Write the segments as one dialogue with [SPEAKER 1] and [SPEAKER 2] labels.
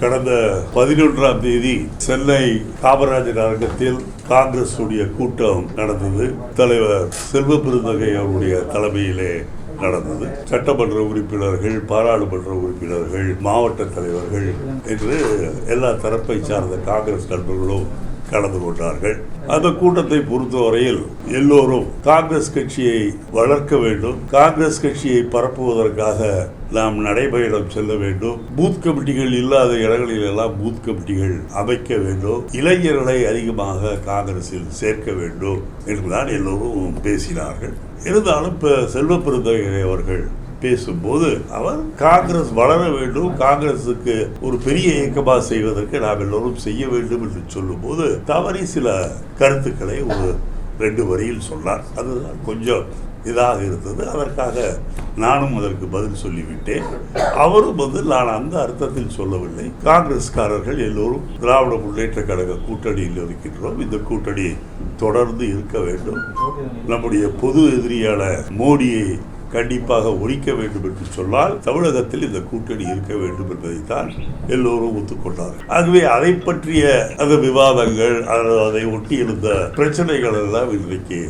[SPEAKER 1] கடந்த பதினொன்றாம் தேதி சென்னை காமராஜர் அரங்கத்தில் காங்கிரஸ் உடைய கூட்டம் நடந்தது. தலைவர் செல்வ பெருந்தகை அவருடைய தலைமையிலே நடந்தது. சட்டமன்ற உறுப்பினர்கள் பாராளுமன்ற உறுப்பினர்கள் மாவட்ட தலைவர்கள் என்று எல்லா தரப்பை சார்ந்த காங்கிரஸ் நண்பர்களும் கலந்து கொண்டார்கள். அந்த கூட்டத்தை பொறுத்தவரையில் எல்லோரும் காங்கிரஸ் கட்சியை வளர்க்க வேண்டும். காங்கிரஸ் கட்சியை பரப்புவதற்காக நாம் நடைபயணம் செல்ல வேண்டும். பூத் கமிட்டிகள் இல்லாத இடங்களில் எல்லாம் பூத் கமிட்டிகள் அமைக்க வேண்டும். இளைஞர்களை அதிகமாக காங்கிரஸில் சேர்க்க வேண்டும். என்றுதான் எல்லோரும் பேசினார்கள். இருந்தாலும் இப்போ செல்வ பெருந்தகை அவர்கள் பேசும்போது அவர் காங்கிரஸ் வளர வேண்டும் காங்கிரசுக்கு ஒரு பெரிய இயக்கமாக செய்வதற்கு நாம் எல்லோரும் செய்ய வேண்டும் என்று சொல்லும்போது தவறி சில கருத்துக்களை ஒரு ரெண்டு வரியில் சொன்னார். அதுதான் கொஞ்சம் இதாக இருந்தது. அதற்காக நானும் அதற்கு பதில் சொல்லிவிட்டேன். அவரும் வந்து நான் அந்த அர்த்தத்தில் சொல்லவில்லை. காங்கிரஸ்காரர்கள் எல்லோரும் திராவிட முன்னேற்ற கழக கூட்டணியில் இருக்கின்றோம். இந்த கூட்டணி தொடர்ந்து இருக்க வேண்டும். நம்முடைய பொது எதிரியான மோடியை கண்டிப்பாக ஒழிக்க வேண்டும் என்று சொன்னால் தமிழகத்தில் இந்த கூட்டணி இருக்க வேண்டும் என்பதைத்தான் எல்லோரும் ஒத்துக்கொண்டார்கள். ஆகவே அதை பற்றிய அந்த விவாதங்கள் அதை அதை ஒட்டியிருந்த பிரச்சனைகள் எல்லாம் இன்றைக்கு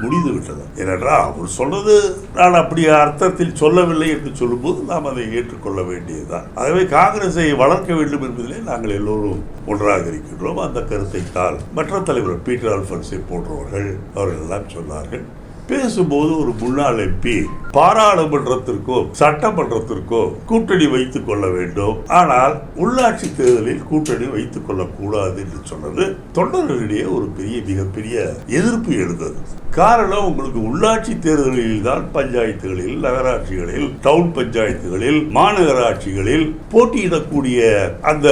[SPEAKER 1] முடிந்து விட்டது ஏனென்றால் அவர் சொன்னது நான் அப்படி அர்த்தத்தில் சொல்லவில்லை என்று சொல்லும்போது நாம் அதை ஏற்றுக்கொள்ள வேண்டியதுதான். ஆகவே காங்கிரஸை வளர்க்க வேண்டும் என்பதிலே நாங்கள் எல்லோரும் ஒன்றாக இருக்கின்றோம். அந்த கருத்தை தான் மற்ற தலைவர் பீட்டர் அல்பன்ஸை போன்றவர்கள் அவர்கள் எல்லாம் சொன்னார்கள். பேசும்போது ஒரு முன்னாள் எம்பி பாராளுமன்றத்திற்கோ சட்டமன்றத்திற்கோ கூட்டணி வைத்துக் கொள்ள வேண்டும். ஆனால் உள்ளாட்சி தேர்தலில் கூட்டணி வைத்துக் கொள்ளக்கூடாது என்று சொன்னது தொண்டர்களிடையே ஒரு பெரிய மிகப்பெரிய எதிர்ப்பு எழுந்தது. காரணம் உங்களுக்கு உள்ளாட்சி தேர்தலில் தான் பஞ்சாயத்துகளில் நகராட்சிகளில் டவுன் பஞ்சாயத்துகளில் மாநகராட்சிகளில் போட்டியிடக்கூடிய அந்த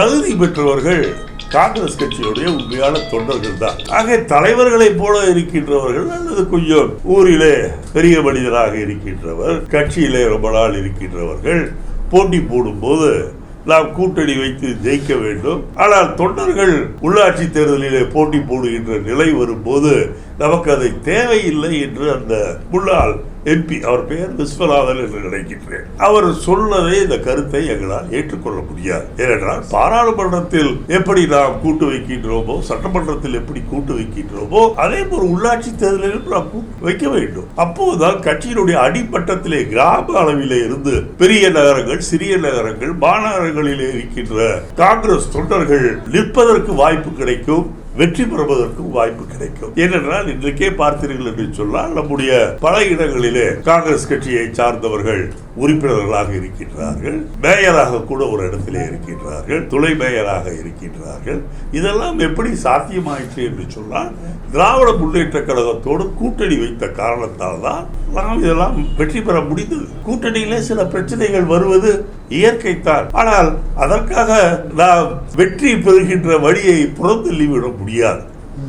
[SPEAKER 1] தகுதி பெற்றவர்கள் காங்கிரஸ் கட்சியுடைய உண்மையான தொண்டர்கள் தான். ஆக தலைவர்களை போல இருக்கின்றவர்கள் அல்லது கொஞ்சம் ஊரிலே பெரிய மனிதராக இருக்கின்றவர் கட்சியிலே ரொம்ப நாள் இருக்கின்றவர்கள் போட்டி போடும்போது நாம் கூட்டணி வைத்து ஜெயிக்க வேண்டும். ஆனால் தொண்டர்கள் உள்ளாட்சி தேர்தலிலே போட்டி போடுகின்ற நிலை வரும்போது நமக்கு அதை தேவையில்லை என்று அந்த முன்னாள் எம்பி அவர் பெயர் விஸ்வநாதன் என்று நினைக்கின்றேன். அவர் சொன்னதை இந்த கருத்தை எங்களால் ஏற்றுக்கொள்ள முடியாது. ஏனென்றால் பாராளுமன்றத்தில் எப்படி நாம் கூட்டு வைக்கின்றோமோ சட்டமன்றத்தில் எப்படி கூட்டு வைக்கின்றோமோ அதே போல் உள்ளாட்சி தேர்தலிலும் நாம் வைக்க வேண்டும். அப்போதுதான் கட்சியினுடைய அடிப்பட்டத்திலே கிராம அளவிலே இருந்து பெரிய நகரங்கள் சிறிய நகரங்கள் மாநகரங்களிலே இருக்கின்ற காங்கிரஸ் தொண்டர்கள் நிற்பதற்கு வாய்ப்பு கிடைக்கும். வெற்றி பெறுவதற்கும் வாய்ப்பு கிடைக்கும். ஏனென்றால் இன்றைக்கே பார்த்தீர்கள் என்று சொன்னால் நம்முடைய பல இடங்களிலே காங்கிரஸ் கட்சியை சார்ந்தவர்கள் உறுப்பினர்களாக இருக்கின்றார்கள் மேயராக கூட ஒரு இடத்திலே இருக்கின்றார்கள் துணை மேயராக இருக்கின்றார்கள். இதெல்லாம் எப்படி சாத்தியமாயிற்று என்று சொன்னால் திராவிட முன்னேற்ற கழகத்தோடு கூட்டணி வைத்த காரணத்தால் தான் நாம் இதெல்லாம் வெற்றி பெற முடிந்தது. கூட்டணியிலே சில பிரச்சனைகள் வருவது இயற்கைத்தான். ஆனால் அதற்காக நாம் வெற்றி பெறுகின்ற வழியை புறந்தள்ளிவிட முடியாது.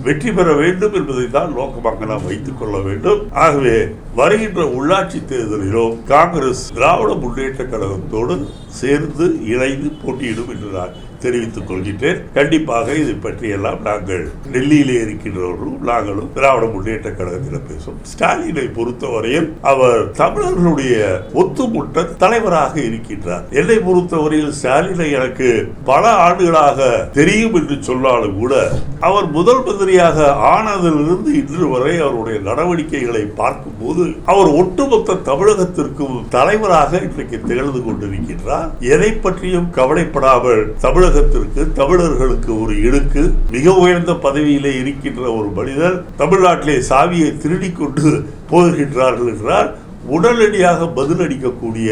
[SPEAKER 1] வெற்றி பெற வேண்டும் என்பதை தான் நோக்கமாக நாம் வைத்துக் கொள்ள வேண்டும். ஆகவே வருகின்ற உள்ளாட்சி தேர்தலிலும் காங்கிரஸ் திராவிட முன்னேற்ற கழகத்தோடு சேர்ந்து இணைந்து போட்டியிடும் என்று நான் தெரிவித்துக் கொள்கின்றேன். கண்டிப்பாக இது பற்றியெல்லாம் நாங்கள் டெல்லியிலே இருக்கின்றவர்களும் நாங்களும் திராவிட முன்னேற்ற கழகத்தில் பேசும் ஸ்டாலினை பொறுத்தவரையில் அவர் தமிழர்களுடைய ஒத்துமுட்ட தலைவராக இருக்கின்றார். என்னை பொறுத்தவரையில் ஸ்டாலினை எனக்கு பல ஆண்டுகளாக தெரியும் என்று சொன்னாலும் கூட அவர் முதல் மந்திரியாக ஆனதிலிருந்து இன்று வரை அவருடைய நடவடிக்கைகளை பார்க்கும்போது அவர் ஒட்டுமொத்த தமிழகத்திற்கும் தலைவராக இன்றைக்கு திகழ்ந்து கொண்டிருக்கின்றார். எதை பற்றியும் கவலைப்படாமல் தமிழகத்திற்கு தமிழர்களுக்கு ஒரு இடுக்கு மிக உயர்ந்த பதவியிலே இருக்கின்ற ஒரு மனிதர் தமிழ்நாட்டிலே சாவியை திருடி கொண்டு போகின்றார்கள் என்றால் உடனடியாக பதிலளிக்கக்கூடிய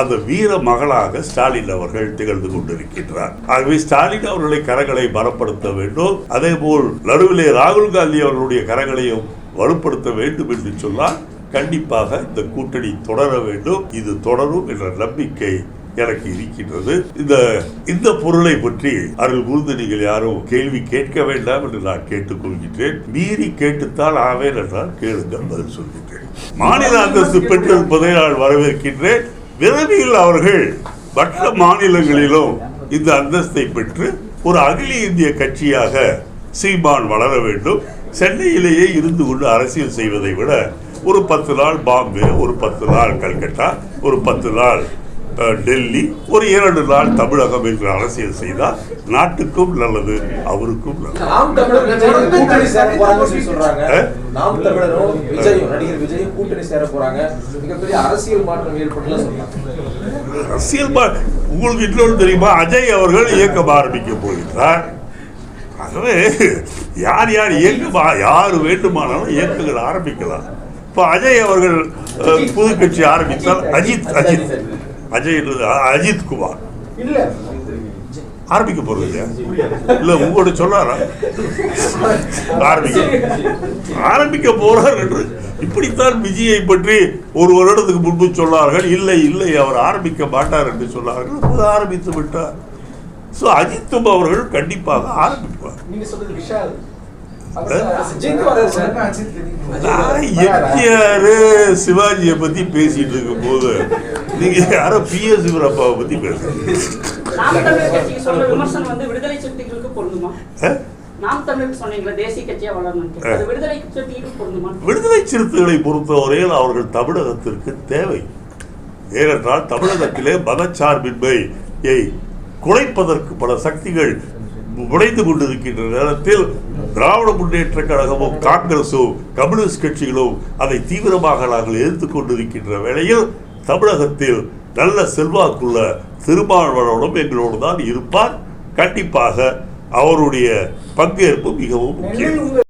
[SPEAKER 1] அந்த வீர மகளாக ஸ்டாலின் அவர்கள் திகழ்ந்து கொண்டிருக்கின்றார். ஆகவே ஸ்டாலின் அவர்களை கரங்களை பலப்படுத்த வேண்டும். அதே போல் நடுவிலே ராகுல் காந்தி அவர்களுடைய கரங்களையும் வலுப்படுத்த வேண்டும் என்று சொன்னால் கண்டிப்பாக இந்த கூட்டணி தொடர வேண்டும். இது தொடரும் என்ற நம்பிக்கை எனக்கு இருக்கின்றது. இந்த இந்த பொருளை பற்றி அருள் கூர்ந்து நீங்கள் யாரும் கேள்வி கேட்க வேண்டாம் என்று நான் கேட்டுக்கொள்கின்றேன். மீறி கேட்டுத்தான் ஆவேன் என்றால் கேளுங்கள் பதில் சொல்கின்றேன். மாநில அந்தஸ்து பெற்றிருப்பதை நான் வரவேற்கின்றேன். விரைவில் அவர்கள் மற்ற மாநிலங்களிலும் இந்த அந்தஸ்தை பெற்று ஒரு அகில இந்திய கட்சியாக சீமான் வளர வேண்டும். சென்னையிலேயே இருந்து கொண்டு அரசியல் செய்வதை விட ஒரு பத்து நாள் பாம்பே ஒரு பத்து நாள் கல்கட்டா ஒரு பத்து நாள் டெல்லி ஒரு இரண்டு நாள் தமிழகம் என்று அரசியல் செய்தால் நாட்டுக்கும் நல்லது அவருக்கும்
[SPEAKER 2] அரசியல்
[SPEAKER 1] உங்களுக்கு இன்னொன்று தெரியுமா? அஜய் அவர்கள் இயக்கம் ஆரம்பிக்க போகிறார். ஆகவே யார் யார் இயக்கமா யார் வேண்டுமானாலும் இயக்கங்கள் ஆரம்பிக்கலாம். இப்போ அஜய் அவர்கள் புது கட்சி ஆரம்பித்தால் அஜித் அஜித். அஜய் அஜித் குமார். ஆரம்பிக்க போறது இல்லையா இல்ல. உங்களோட சொல்லாரா? ஆரம்பிக்க ஆரம்பிக்க போறார் என்று இப்படித்தான் விஜயை பற்றி ஒரு வருடத்துக்கு முன்பு சொன்னார்கள். இல்லை இல்லை அவர் ஆரம்பிக்க மாட்டார் என்று சொன்னார்கள். ஆரம்பித்து விட்டார். ஸோ அஜித்தும் அவர்கள் கண்டிப்பாக ஆரம்பிப்பார். எம்ஜிஆர் சிவாஜியை பத்தி பேசிட்டு இருக்கும் போது நீங்க யாரோ பி எஸ் சிவரப்பாவை பத்தி பேசுறீங்க.
[SPEAKER 3] விடுதலை
[SPEAKER 1] சிறுத்தைகளை பொறுத்தவரையில் அவர்கள் தமிழகத்திற்கு தேவை. ஏனென்றால் தமிழகத்திலே மதச்சார்பின்மையை குறைப்பதற்கு பல சக்திகள் உடைந்து கொண்டிருக்கின்ற நேரத்தில் திராவிட முன்னேற்ற கழகமும் காங்கிரஸும் கம்யூனிஸ்ட் கட்சிகளும் அதை தீவிரமாக நாங்கள் எதிர்த்து கொண்டிருக்கின்ற வேளையில் தமிழகத்தில் நல்ல செல்வாக்குள்ள திருமாவளவனும் எங்களோடு தான் இருப்பார். கண்டிப்பாக அவருடைய பங்கேற்பு மிகவும் முக்கியம்.